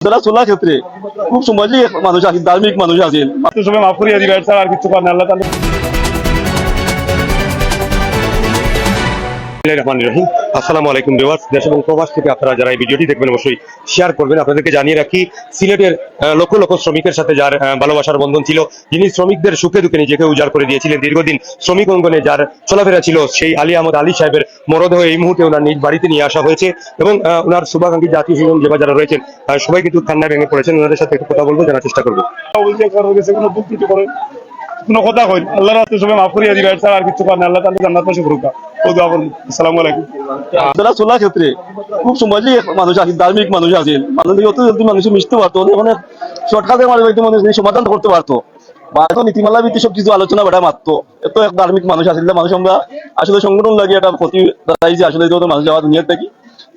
যারা চলার ক্ষেত্রে খুব সমাজে মানুষ আছে ধার্মিক মানুষ আছেন সবাই মাফ করিয়া দিবে স্যার রহিম। আসসালামু এই দীর্ঘদিন। শ্রমিক অঙ্গনে যার চলাফেরা ছিল সেই আলী আহমদ আলী সাহেবের মরদেহ এই মুহূর্তে ওনার নিজ বাড়িতে নিয়ে আসা হয়েছে এবং ওনার শুভাকাঙ্ক্ষী জাতীয় স্বজন যেবা যারা রয়েছেন সবাই কিন্তু ঠান্ডায় ভেঙে পড়েছেন। ওনাদের সাথে একটু কথা বলব, জানার চেষ্টা করব। কথা আল্লাহর রাস্তে সবাই মাফ করিয়া দিবে আর কিছু পারেন আল্লাহ তাআলা জান্নাত ক্ষেত্রে খুব সমাজে মানুষ আছে ধার্মিক মানুষ আছেন মানুষ মানুষ মিশতে পারতো শর্টকাটের মাধ্যমে মানুষ এই সমাধান করতে পারতো। বা এত নীতিমালা ভিত্তি সব কিছু আলোচনা বেড়া মারতো এত এক ধার্মিক মানুষ আসলে, মানুষ আমরা আসলে সংগঠন লাগে একটা ক্ষতি আসলে মানুষ যাওয়া দুনিয়ার থেকে।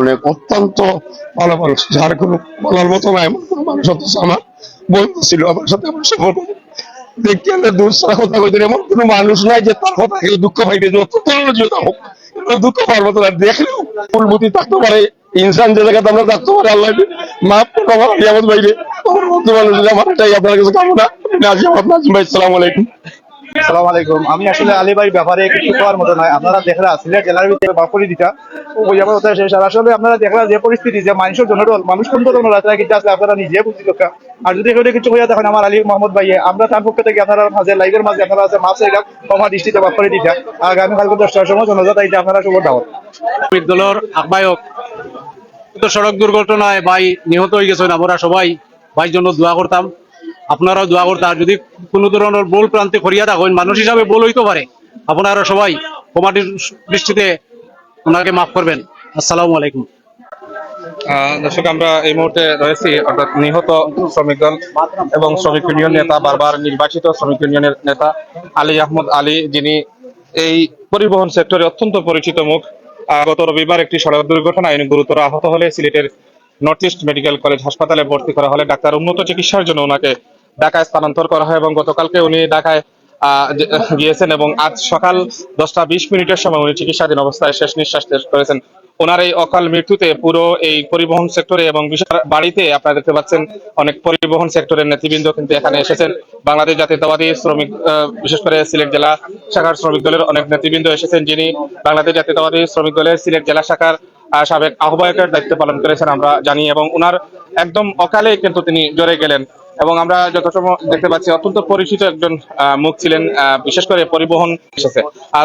অনেক অত্যন্ত ভালো মানুষ। যার কোনো বলার মতো নাই মানুষ অথচ আমার বন্ধু ছিল, আমার সাথে আমার সম্পর্ক। দেখতে আমরা ছাড়া কথা কইতেন এমন কোনো মানুষ নাই যে তার কথা কেউ দুঃখ পাইবে যত ধরনের হোক দুঃখ পাওয়ার মতো না, দেখলেও ফুলমতি থাকতে পারে। ইনসান যে জায়গাতে আমরা থাকতে পারি, আল্লাহ মাফ আমার বাইরে আমার বন্ধু মানুষ আমার এটাই আপনার কাছে কামনা। নাজিম আপনার ভাই সালাম আলাইকুম। সালাম আলাইকুম। আমি আসলে ব্যাপারে কিছু করার মতো নয়। আপনারা সিলেট জেলার ভিতরে আসলে আপনারা যে পরিস্থিতি, যে মানুষের জনরল মানুষ কোন ধরনের কিন্তু আছে, আপনারা নিজে বুঝি আর যদি কিছু হইয়া দেখেন, আমার আলী মোহাম্মদ আমরা তার পক্ষ থেকে আপনারা মাঝে লাইভের মাঝে আপনারা আছে মাছ দৃষ্টিতে বাপুরি দিতা আগামী কালকে দশটার সময় জনজাত আপনারা শুভ দাওয়াত। দলের আহ্বায়ক সড়ক দুর্ঘটনায় ভাই নিহত হয়ে গেছেন আমরা সবাই। ভাই জন্য দোয়া করতাম। আপনারাও দোয়া করতাম আর যদি কোনো ধরনের বোল প্রান্তে করিয়া থাকেন, মানুষ হিসাবে বোল হইতে পারে। আপনারা সবাই কমাটির দৃষ্টিতে ওনাকে মাফ করবেন। আসসালামু আলাইকুম। দর্শক, আমরা এই মুহূর্তে রয়েছি, অর্থাৎ নিহত শ্রমিক দল এবং শ্রমিক ইউনিয়ন নেতা, বারবার নির্বাচিত শ্রমিক ইউনিয়নের নেতা আলী আহমদ আলী, যিনি এই পরিবহন সেক্টরে অত্যন্ত পরিচিত মুখ। গত রবিবার একটি সড়ক দুর্ঘটনায় গুরুতর আহত হলে সিলেটের নর্থ ইস্ট মেডিকেল কলেজ হাসপাতালে ভর্তি করা হলে ডাক্তার উন্নত চিকিৎসার জন্য ওনাকে ঢাকায় স্থানান্তর করা হয় এবং গতকালকে উনি ঢাকায় গিয়েছেন এবং আজ সকাল দশটা বিশ মিনিটের সময় উনি চিকিৎসাধীন অবস্থায় শেষ নিঃশ্বাস ত্যাগ করেছেন। ওনার এই অকাল মৃত্যুতে পুরো এই পরিবহন সেক্টরে এবং করে বাড়িতে আপনারা দেখতে পাচ্ছেন অনেক পরিবহন সেক্টরের নেতৃবৃন্দ কিন্তু এখানে এসেছেন। বাংলাদেশ জাতীয়তাবাদী শ্রমিক বিশেষ করে সিলেট জেলা শাখার শ্রমিক দলের অনেক নেতৃবৃন্দ এসেছেন যিনি বাংলাদেশ জাতীয়তাবাদী শ্রমিক দলের সিলেট জেলা শাখার সাবেক আহ্বায়কের দায়িত্ব পালন করেছেন, আমরা জানি। এবং ওনার একদম অকালে কিন্তু তিনি জড়ে গেলেন। এবং আমরা যত দেখতে পাচ্ছি অত্যন্ত পরিচিত একজন মুখ ছিলেন বিশেষ করে পরিবহন আহ,